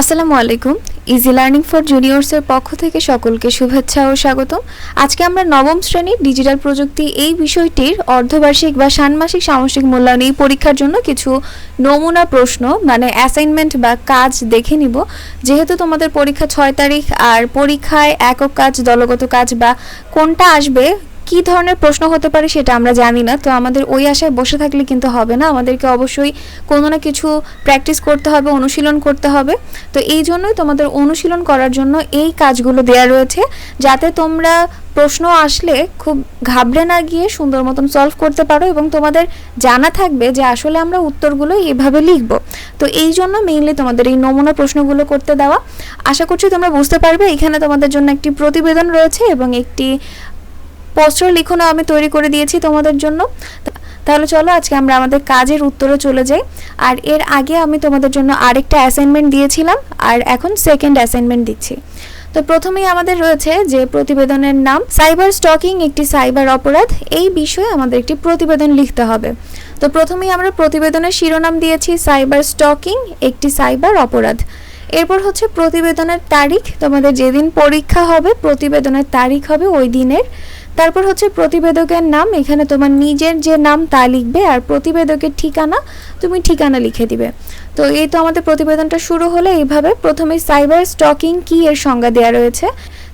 আসসালামু আলাইকুম। Easy learning for জুনিয়র্সের পক্ষ থেকে সকলকে শুভেচ্ছা ও স্বাগতম। আজকে আমরা নবম শ্রেণির ডিজিটাল প্রযুক্তি এই বিষয়টির অর্ধবার্ষিক বা ষান্মাসিক সামষ্টিক মূল্যায়ন এই পরীক্ষার জন্য কিছু নমুনা প্রশ্ন মানে অ্যাসাইনমেন্ট বা কাজ দেখে নিব। যেহেতু তোমাদের পরীক্ষা ছয় তারিখ, আর পরীক্ষায় একক কাজ, দলগত কাজ বা কোনটা আসবে কি ধরনের প্রশ্ন হতে পারে সেটা আমরা জানি না। তো আমাদের ওই আশায় বসে থাকলে কিন্তু হবে না। আমাদেরকে অবশ্যই কোনো না কিছু প্র্যাকটিস করতে হবে, অনুশীলন করতে হবে। তো এই জন্যই তোমাদের অনুশীলন করার জন্য এই কাজগুলো দেয়া রয়েছে। যাতে তোমরা প্রশ্ন আসলে খুব ঘাবড়ে না গিয়ে সুন্দর মতন সলভ করতে পারো এবং তোমাদের জানা থাকবে যে আসলে আমরা উত্তরগুলো এভাবে লিখব। তো এই জন্য মেইনলি তোমাদের এই নমুনা প্রশ্নগুলো করতে দেওয়া। আশা করছি তোমরা বুঝতে পারবে। এখানে তোমাদের জন্য একটি প্রতিবেদন রয়েছে এবং একটি পোস্টার লিখনও আমি তৈরি করে দিয়েছি তোমাদের জন্য। তাহলে চলো, আজকে আমরা আমাদের কাজের উত্তরে চলে যাই। আর এর আগে আমি তোমাদের জন্য আরেকটা অ্যাসাইনমেন্ট দিয়েছিলাম, আর এখন সেকেন্ড অ্যাসাইনমেন্ট দিচ্ছি। তো প্রথমেই আমাদের রয়েছে যে প্রতিবেদনের নাম সাইবার স্টকিং একটি সাইবার অপরাধ এই বিষয়ে আমাদের একটি প্রতিবেদন লিখতে হবে। তো প্রথমেই আমরা প্রতিবেদনের শিরোনাম দিয়েছি সাইবার স্টকিং একটি সাইবার অপরাধ এরপর হচ্ছে প্রতিবেদনের তারিখ, তোমাদের যেদিন পরীক্ষা হবে, প্রতিবেদনের তারিখ হবে ওই দিনের। তারপর হচ্ছে প্রতিবেদকের নাম, এখানে তোমার নিজের যে নাম তা লিখবে আর প্রতিবেদকের ঠিকানা তুমি ঠিকানা লিখে দিবে। তো এই তো আমাদের প্রতিবেদনটা শুরু হলো। এইভাবে প্রথমে সাইবার স্টকিং কি এর সংজ্ঞা দেওয়া রয়েছে?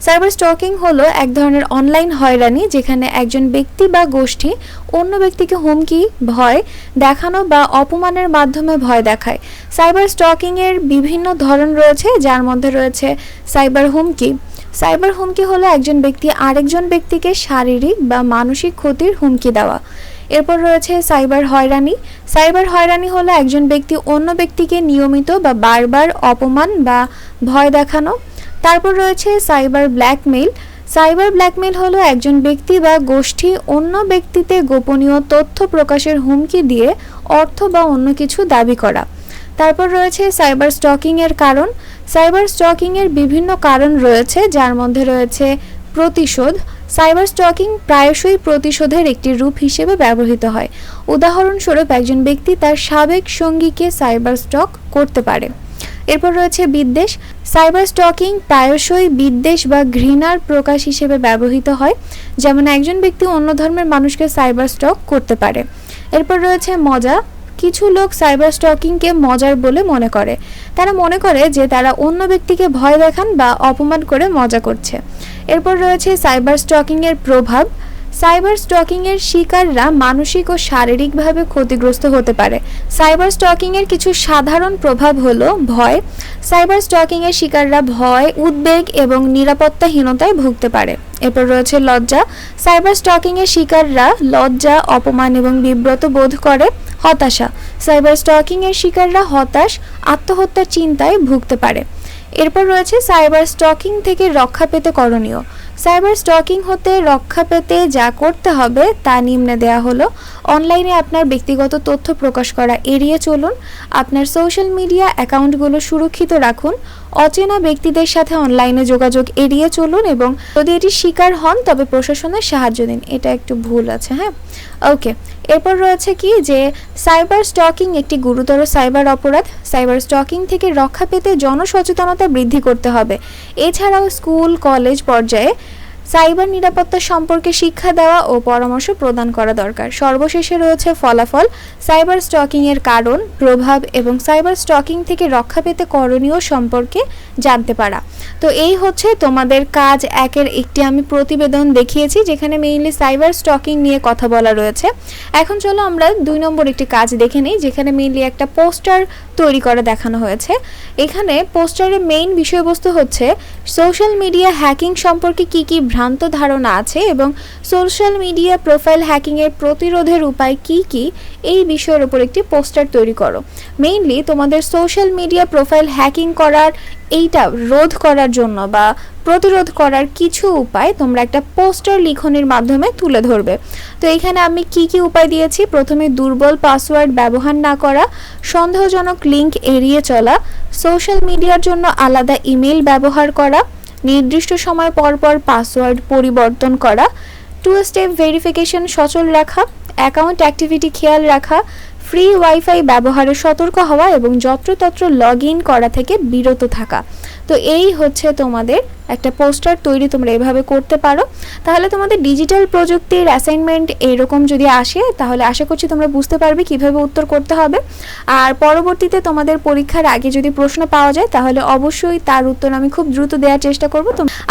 সাইবার স্টকিং হলো এক ধরনের অনলাইন হয়রানি যেখানে একজন ব্যক্তি বা গোষ্ঠী অন্য ব্যক্তিকে হুমকি, ভয় দেখানো বা অপমানের মাধ্যমে ভয় দেখায়। সাইবার স্টকিং এর বিভিন্ন ধরন রয়েছে, যার মধ্যে রয়েছে সাইবার হুমকি সাইবার হুমকি হলো একজন ব্যক্তি আরেকজন ব্যক্তিকে শারীরিক বা মানসিক ক্ষতির হুমকি দেওয়া। এরপর রয়েছে সাইবার হয়রানি। সাইবার হয়রানি হলো একজন ব্যক্তি অন্য ব্যক্তিকে নিয়মিত বা বারবার অপমান বা ভয় দেখানো। তারপর রয়েছে সাইবার ব্ল্যাকমেইল। সাইবার ব্ল্যাকমেইল হলো একজন ব্যক্তি বা গোষ্ঠী অন্য ব্যক্তিতে গোপনীয় তথ্য প্রকাশের হুমকি দিয়ে অর্থ বা অন্য কিছু দাবি করা। তারপর রয়েছে সাইবার স্টকিং এর কারণ। সাইবার স্টকিং এর বিভিন্ন কারণ রয়েছে, যার মধ্যে রয়েছে প্রতিশোধ। সাইবার স্টকিং প্রায়শই প্রতিশোধের একটি রূপ হিসেবে ব্যবহৃত হয়। উদাহরণস্বরূপ, একজন ব্যক্তি তার সাবেক সঙ্গীকে সাইবার স্টক করতে পারে। এরপর রয়েছে বিদ্বেষ। সাইবার স্টকিং প্রায়শই বিদ্বেষ বা ঘৃণার প্রকাশ হিসেবে ব্যবহৃত হয়। যেমন, একজন ব্যক্তি অন্য ধর্মের মানুষকে সাইবার স্টক করতে পারে। এরপর রয়েছে মজা। কিছু লোক সাইবার স্টকিংকে মজার বলে মনে করে। তারা মনে করে যে তারা অন্য ব্যক্তিকে ভয় দেখান বা অপমান করে মজা করছে। এরপর রয়েছে সাইবার স্টকিংয়ের প্রভাব। সাইবার স্টকিংয়ের শিকাররা মানসিক ও শারীরিকভাবে ক্ষতিগ্রস্ত হতে পারে। সাইবার স্টকিংয়ের কিছু সাধারণ প্রভাব হলো ভয়। সাইবার স্টকিংয়ের শিকাররা ভয়, উদ্বেগ এবং নিরাপত্তাহীনতায় ভুগতে পারে। এরপর রয়েছে লজ্জা। সাইবার স্টকিংয়ের শিকাররা লজ্জা, অপমান এবং বিব্রত বোধ করে। হতাশা। সাইবার স্টকিংয়ের শিকাররা হতাশ, আত্মহত্যার চিন্তায় ভুগতে পারে। এরপর রয়েছে সাইবার স্টকিং থেকে রক্ষা পেতে করণীয়। সাইবার স্টকিং হতে রক্ষা পেতে যা করতে হবে তা নিম্নে দেয়া হলো। অনলাইনে আপনার ব্যক্তিগত তথ্য প্রকাশ করা এড়িয়ে চলুন। আপনার সোশ্যাল মিডিয়া অ্যাকাউন্টগুলো সুরক্ষিত রাখুন। অচেনা ব্যক্তিদের সাথে অনলাইনে যোগাযোগ এড়িয়ে চলুন এবং যদি এটি শিকার হন তবে প্রশাসনের সাহায্য দিন এটা একটু ভুল আছে হ্যাঁ? ওকে এরপর রয়েছে কি যে সাইবার স্টকিং একটি গুরুতর সাইবার অপরাধ। সাইবার স্টকিং থেকে রক্ষা পেতে জনসচেতনতা বৃদ্ধি করতে হবে। এছাড়াও স্কুল, কলেজ পর্যায়ে সাইবার নিরাপত্তা সম্পর্কে শিক্ষা দেওয়া ও পরামর্শ প্রদান করা দরকার। সর্বশেষে রয়েছে ফলাফল, সাইবার স্টকিং এর কারণ, প্রভাব এবং সাইবার স্টকিং থেকে রক্ষা পেতে করণীয় সম্পর্কে জানতে পারা। তো এই হচ্ছে তোমাদের কাজ একের একটি আমি প্রতিবেদন দেখিয়েছি, যেখানে মেইনলি সাইবার স্টকিং নিয়ে কথা বলা রয়েছে। এখন চলো আমরা দুই নম্বর একটি কাজ দেখে নিই, যেখানে মেইনলি একটা পোস্টার তৈরি করে দেখানো হয়েছে। এখানে পোস্টারের মেইন বিষয়বস্তু হচ্ছে সোশ্যাল মিডিয়া হ্যাকিং সম্পর্কে কি কি ভ্রান্ত ধারণা আছে এবং সোশ্যাল মিডিয়া প্রোফাইল হ্যাকিংয়ের প্রতিরোধের উপায় কি কি, এই বিষয়ের উপর একটি পোস্টার তৈরি করো। মেইনলি তোমাদের সোশ্যাল মিডিয়া প্রোফাইল হ্যাকিং করার, এইটা রোধ করার জন্য বা প্রতিরোধ করার কিছু উপায় তোমরা একটা পোস্টার লিখনের মাধ্যমে তুলে ধরবে। তো এখানে আমি কি কি উপায় দিয়েছি? প্রথমে দুর্বল পাসওয়ার্ড ব্যবহার না করা, সন্দেহজনক লিঙ্ক এড়িয়ে চলা, সোশ্যাল মিডিয়ার জন্য আলাদা ইমেল ব্যবহার করা নির্দিষ্ট সময় পর পর পাসওয়ার্ড পরিবর্তন করা টু স্টেপ ভেরিফিকেশন সচল রাখা অ্যাকাউন্ট অ্যাক্টিভিটি খেয়াল রাখা ফ্রি ওয়াইফাই ব্যবহারে সতর্ক হওয়া এবং যত্রতত্র লগ ইন করা থেকে বিরত থাকা। তো এই হচ্ছে তোমাদের একটা পোস্টার তৈরি তোমরা এভাবে করতে পারো। তাহলে তোমাদের ডিজিটাল প্রযুক্তির অ্যাসাইনমেন্ট এরকম যদি আসে, তাহলে আশা করছি তোমরা বুঝতে পারবে কীভাবে উত্তর করতে হবে। আর পরবর্তীতে তোমাদের পরীক্ষার আগে যদি প্রশ্ন পাওয়া যায়, তাহলে অবশ্যই তার উত্তর আমি খুব দ্রুত দেওয়ার চেষ্টা করব।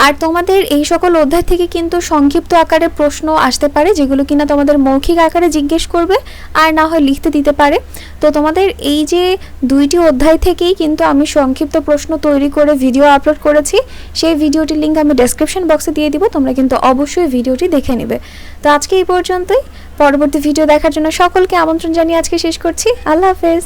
আর তোমাদের এই সকল অধ্যায় থেকে কিন্তু সংক্ষিপ্ত আকারে প্রশ্ন আসতে পারে, যেগুলো কিনা তোমাদের মৌখিক আকারে জিজ্ঞেস করবে, আর না হয় লিখতে দিতে পারে। তো তোমাদের এই যে দুইটি অধ্যায় থেকেই কিন্তু আমি সংক্ষিপ্ত প্রশ্ন তৈরি করে ভিডিও আপলোড করেছি, সেই ভিডিওটি লিঙ্ক আমি ডেসক্রিপশন বক্সে দিয়ে দিব, তোমরা কিন্তু অবশ্যই ভিডিওটি দেখে নেবে। তো আজকে এই পর্যন্তই। পরবর্তী ভিডিও দেখার জন্য সকলকে আমন্ত্রণ জানিয়ে আজকে শেষ করছি। আল্লাহ হাফেজ।